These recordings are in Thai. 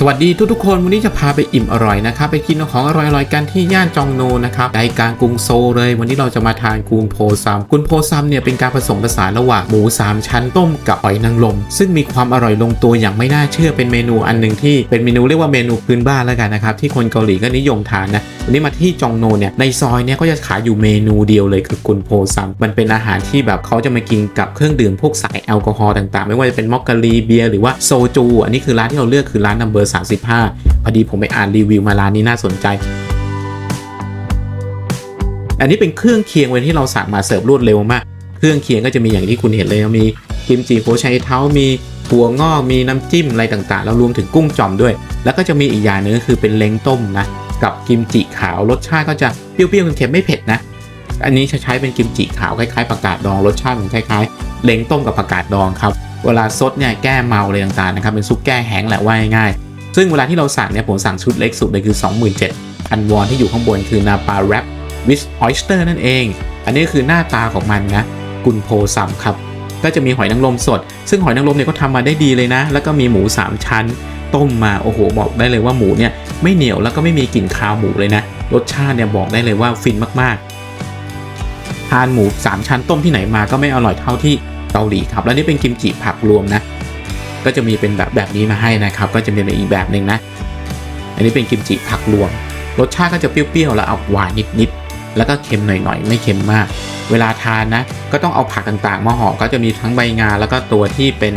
สวัสดีทุกๆคนวันนี้จะพาไปอิ่มอร่อยนะครับไปกินของอร่อยๆกันที่ย่านจองโนนะครับใจกลางกรุงโซเลย วันนี้เราจะมาทานกุนโพซัมกุนโพซัมเนี่ยเป็นการผสมผสานระหว่างหมู 3 ชั้นต้มกับหอยนางรมซึ่งมีความอร่อยลงตัวอย่างไม่น่าเชื่อเป็นเมนูอันหนึ่งที่เป็นเมนูเรียกว่าเมนูพื้นบ้านแล้วกันนะครับที่คนเกาหลีก็นิยมทานนะวันนี้มาที่จองโนเนี่ยในซอยเนี่ยก็จะขายอยู่เมนูเดียวเลยคือกุนโพซัมมันเป็นอาหารที่แบบเขาจะมากินกับเครื่องดื่มพวกสายแอลกอฮอล์ต่างๆ ไม่ว่าจะเป็นมอคกาลีเบียร์หรือว่าโซจู อันนี้คือร้านที่เราเลือกคือร้านนัมเบอร์35 พอดีผมไปอ่านรีวิวมาร้านนี้น่าสนใจ อันนี้เป็นเครื่องเคียงเว้ยที่เราสั่งมาเสิร์ฟรวดเร็วมาก เครื่องเคียงก็จะมีอย่างที่คุณเห็นเลยมีกิมจิโพชัยเท้ามีถั่วงอกมีน้ำจิ้มอะไรต่างๆ แล้วรวมถึงกุ้งจอมด้วย แล้วก็จะมีอีกอย่างหนึงก็คือเป็นเล้งต้มนะกับกิมจิขาวรสชาติก็จะเปรี้ยวๆเค็มๆไม่เผ็ดนะ อันนี้จะใช้เป็นกิมจิขาวคล้ายๆผักกาดดองรสชาติเหมือนคล้ายๆ เล้งต้มกับผักกาดดองครับ เวลาซดเนี่ยแก้เมาอะไรต่างๆนะครับเป็นซุปแก้แห้งแหละว่าง่ายๆ ซึ่งเวลาที่เราสั่งเนี่ยผมสั่งชุดเล็กสุดเลยคือ 27,000อันวอนที่อยู่ข้างบนคือนาปาแรปวิสออยสเตอร์นั่นเอง อันนี้คือหน้าตาของมันนะ กุนโพซัมครับ ก็จะมีหอยนางรมสด ซึ่งหอยนางรมเนี่ยก็ทำมาได้ดีเลยนะ แล้วก็มีหมู 3 ชั้น ต้มมา โอ้โห บอกได้เลยว่าหมูเนี่ยไม่เหนียวแล้วก็ไม่มีกลิ่นคาวหมูเลยนะ รสชาติเนี่ยบอกได้เลยว่าฟินมากๆ ทานหมู 3 ชั้นต้มที่ไหนมาก็ไม่อร่อยเท่าที่เกาหลีครับ แล้วนี่เป็นกิมจิผักรวมนะ ก็จะมีเป็นแบบแบบนี้มาให้นะครับ ก็จะมีเป็นอีกแบบหนึ่งนะ อันนี้เป็นกิมจิผักรวม รสชาติก็จะเปรี้ยวๆแล้วออกหวานนิดๆ แล้วก็เค็มหน่อยๆ ไม่เค็มมาก เวลาทานนะ ก็ต้องเอาผักต่างๆ มาห่อ ก็จะมีทั้งใบงา แล้วก็ตัวที่เป็น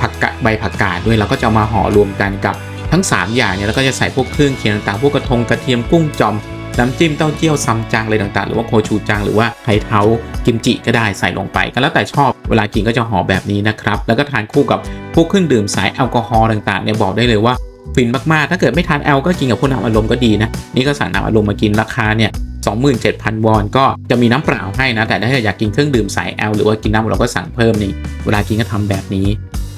ผักกะใบผักกาดด้วย แล้วก็จะมาห่อรวมกันกับทั้ง 3 อย่างเนี่ย แล้วก็จะใส่พวกเครื่องเคียงต่างๆ พวกกระทงกระเทียมกุ้งจอม น้ำจิ้มเต้าเจี้ยวซัมจังอะไรต่างๆ หรือว่าโคชูจังหรือว่าไข่เท้ากิมจิก็ได้ใส่ลงไป ก็แล้วแต่ชอบเวลากินก็จะห่อแบบนี้นะครับ แล้วก็ทานคู่กับพวกเครื่องดื่มสายแอลกอฮอล์ต่างๆเนี่ยบอกได้เลยว่าฟินมากๆ ถ้าเกิดไม่ทานแอลก็กินกับพวกน้ำอารมณ์ก็ดีนะ นี่ก็สั่งน้ำอารมณ์มากินราคาเนี่ย27,000 วอนก็จะมีน้ำเปล่าให้นะ แต่ถ้าอยากกินเครื่องดื่มสายแอลหรือว่ากินน้ำเราก็สั่งเพิ่มนี่ เวลากินก็ทำแบบนี้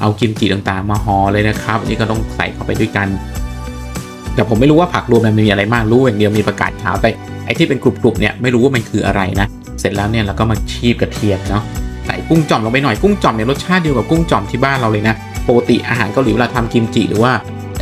เอากิมจิต่างๆ มาห่อเลยนะครับ นี่ก็ต้องใส่เข้าไปด้วยกัน แต่ผมไม่รู้ว่าผักรวมมันมีอะไรมากรู้อย่างเดียวมีประกาศขาวไปไอ้ที่เป็นกรุบๆเนี่ยไม่รู้ว่ามันคืออะไรนะ เสร็จแล้วเนี่ยเราก็มาชีบกระเทียมเนาะใส่กุ้งจ่อมลงไปหน่อยกุ้งจ่อมเนี่ยรสชาติเดียวกับกุ้งจ่อมที่บ้านเราเลยนะปกติอาหารเกาหลีเวลาทำกิมจิหรือว่า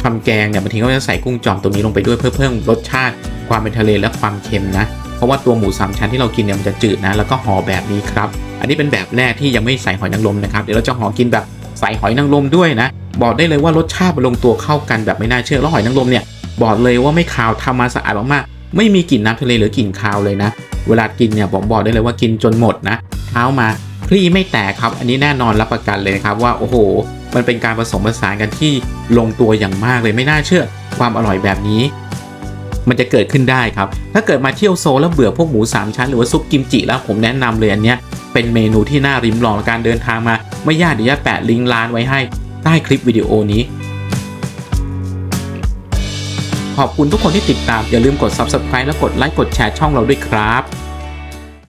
ทำแกงเนี่ยบางทีก็จะใส่กุ้งจ่อมตรงนี้ลงไปด้วยเพื่อเพิ่มรสชาติ ความเป็นทะเลและความเค็มนะ เพราะว่าตัวหมูสามชั้นที่เรากินเนี่ยมันจะจืดนะ แล้วก็ห่อแบบนี้ครับ อันนี้เป็นแบบแรกที่ยังไม่ใส่หอยนางรมนะครับ เดี๋ยวเราจะห่อกินแบบใส่หอยนางรมด้วยนะ บอกได้เลยว่ารสชาติมันลงตัวเข้ากันแบบไม่น่าเชื่อ แล้วหอยนางรมเนี่ย บอกเลยว่าไม่คาวทำมาสะอาดมากๆไม่มีกลิ่นน้ำทะเลหรือกลิ่นคาวเลยนะ เวลากินเนี่ยผมบอกได้เลยว่ากินจนหมดนะเท้ามาคลี่ไม่แตกครับ อันนี้แน่นอนรับประกันเลยนะครับว่าโอ้โห มันเป็นการผสมผสานกันที่ลงตัวอย่างมากเลยไม่น่าเชื่อความอร่อยแบบนี้ มันจะเกิดขึ้นได้ครับ ถ้าเกิดมาเที่ยวโซลแล้วเบื่อพวกหมู3ชั้นหรือว่าซุปกิมจิแล้วผมแนะนำเลยอันเนี้ยเป็นเมนูที่น่าริมลองในการเดินทางมา ไม่ยากเดี๋ยวจะแปะลิงก์ร้านไว้ให้ใต้คลิปวิดีโอนี้ ขอบคุณทุกคนที่ติดตามอย่าลืมกด subscribe และกดไลค์กดแชร์ช่องเราด้วยครับ